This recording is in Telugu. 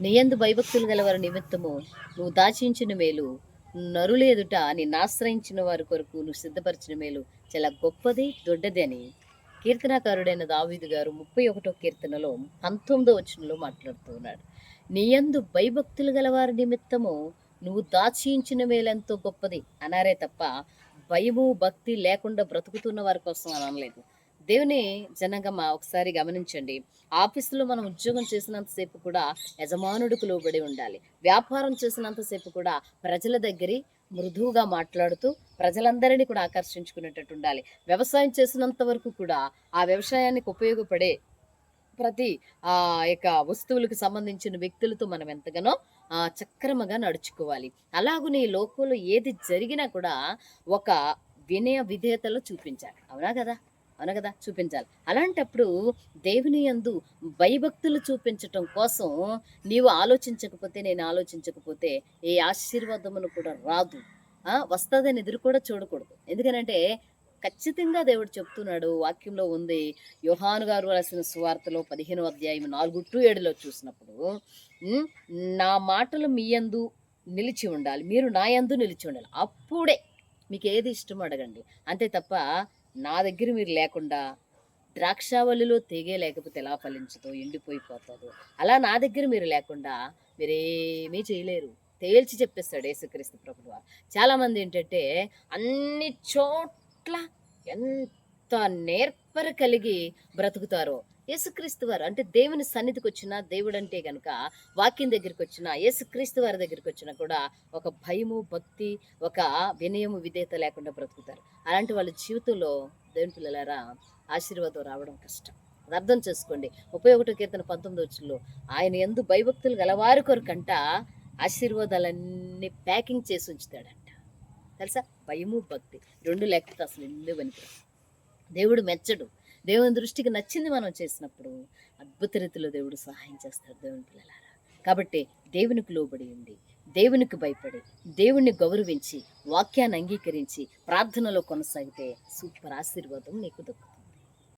నీయందు భయభక్తులు గలవారి నిమిత్తము నువ్వు దాచించిన మేలు నరులేదుట నిన్ను ఆశ్రయించిన వారి కొరకు నువ్వు సిద్ధపరిచిన మేలు చాలా గొప్పది దొడ్డది అని కీర్తనాకారుడైన దావీదు గారు ముప్పై ఒకటో కీర్తనలో పంతొమ్మిదో వచనంలో మాట్లాడుతూ ఉన్నాడు. నీయందు భయభక్తులు గలవారి నిమిత్తము నువ్వు దాచించిన మేలెంతో గొప్పది అనారే తప్ప భయము భక్తి లేకుండా బ్రతుకుతున్న వారి కోసం అని అనలేదు దేవుని జనగమ ఒకసారి గమనించండి. ఆఫీసులో మనం ఉద్యోగం చేసినంతసేపు కూడా యజమానుడికి లోబడి ఉండాలి. వ్యాపారం చేసినంతసేపు కూడా ప్రజల దగ్గరి మృదువుగా మాట్లాడుతూ ప్రజలందరినీ కూడా ఆకర్షించుకునేటట్టు ఉండాలి. వ్యవసాయం చేసినంత వరకు కూడా ఆ వ్యవసాయానికి ఉపయోగపడే ప్రతి ఆ యొక్క వస్తువులకు సంబంధించిన వ్యక్తులతో మనం ఎంతగానో చక్రమగా నడుచుకోవాలి. అలాగునే ఈ లోకంలో ఏది జరిగినా కూడా ఒక వినయ విధేయతలో చూపించాలి. అవునా కదా? అవును కదా? చూపించాలి. అలాంటప్పుడు దేవుని యందు భయభక్తులు చూపించటం కోసం నీవు ఆలోచించకపోతే నేను ఆలోచించకపోతే ఏ ఆశీర్వాదమును కూడా రాదు. ఆ, వస్తుందని ఎదురు కూడా చూడకూడదు. ఎందుకనంటే ఖచ్చితంగా దేవుడు చెప్తున్నాడు వాక్యంలో ఉంది యోహాను గారు రాసిన సువార్తలో పదిహేను అధ్యాయం నాలుగు టు ఏడులో చూసినప్పుడు నా మాటలు మీ యందు నిలిచి ఉండాలి. మీరు నా యందు నిలిచి ఉండాలి. అప్పుడే మీకు ఏది ఇష్టం అడగండి. అంతే తప్ప నా దగ్గర మీరు లేకుండా ద్రాక్షావళిలో తెగే లేకపోతే ఎలా ఫలించదో? ఎండిపోయిపోతుందో అలా నా దగ్గర మీరు లేకుండా మీరేమీ చేయలేరు. తేల్చి చెప్పేస్తాడు యేసుక్రీస్తు ప్రభుడు చాలా మంది ఏంటంటే అన్ని చోట్ల ఎంత నేర్పర కలిగి బ్రతుకుతారో యేసుక్రీస్తు వారు అంటే దేవుని సన్నిధికి వచ్చిన దేవుడు అంటే కనుక వాక్యం దగ్గరికి వచ్చిన యేసుక్రీస్తు వారి దగ్గరికి వచ్చినా కూడా ఒక భయము భక్తి ఒక వినయము విధేయత లేకుండా బ్రతుకుతారు. అలాంటి వాళ్ళ జీవితంలో దేవుని పిల్లలారా ఆశీర్వాదం రావడం కష్టం. అది అర్థం చేసుకోండి. ముప్పై ఒకటో కీర్తన పంతొమ్మిది వచ్చిలో ఆయన ఎందు భయభక్తులు గలవారి కొరకంట ఆశీర్వాదాలన్నీ ప్యాకింగ్ చేసి ఉంచుతాడంట. తెలుసా? భయము భక్తి రెండు లేకపోతే అసలు ఎందుకు దేవుడు మెచ్చడు. దేవుని దృష్టికి నచ్చింది మనం చేసినప్పుడు అద్భుత రీతిలో దేవుడు సహాయం చేస్తాడు దేవుని పిల్లలారా. కాబట్టి దేవునికి లోబడి ఉండి దేవునికి భయపడి దేవుణ్ణి గౌరవించి వాక్యాన్ని అంగీకరించి ప్రార్థనలో కొనసాగితే సూపర్ ఆశీర్వాదం నీకు దొక్కుతుంది.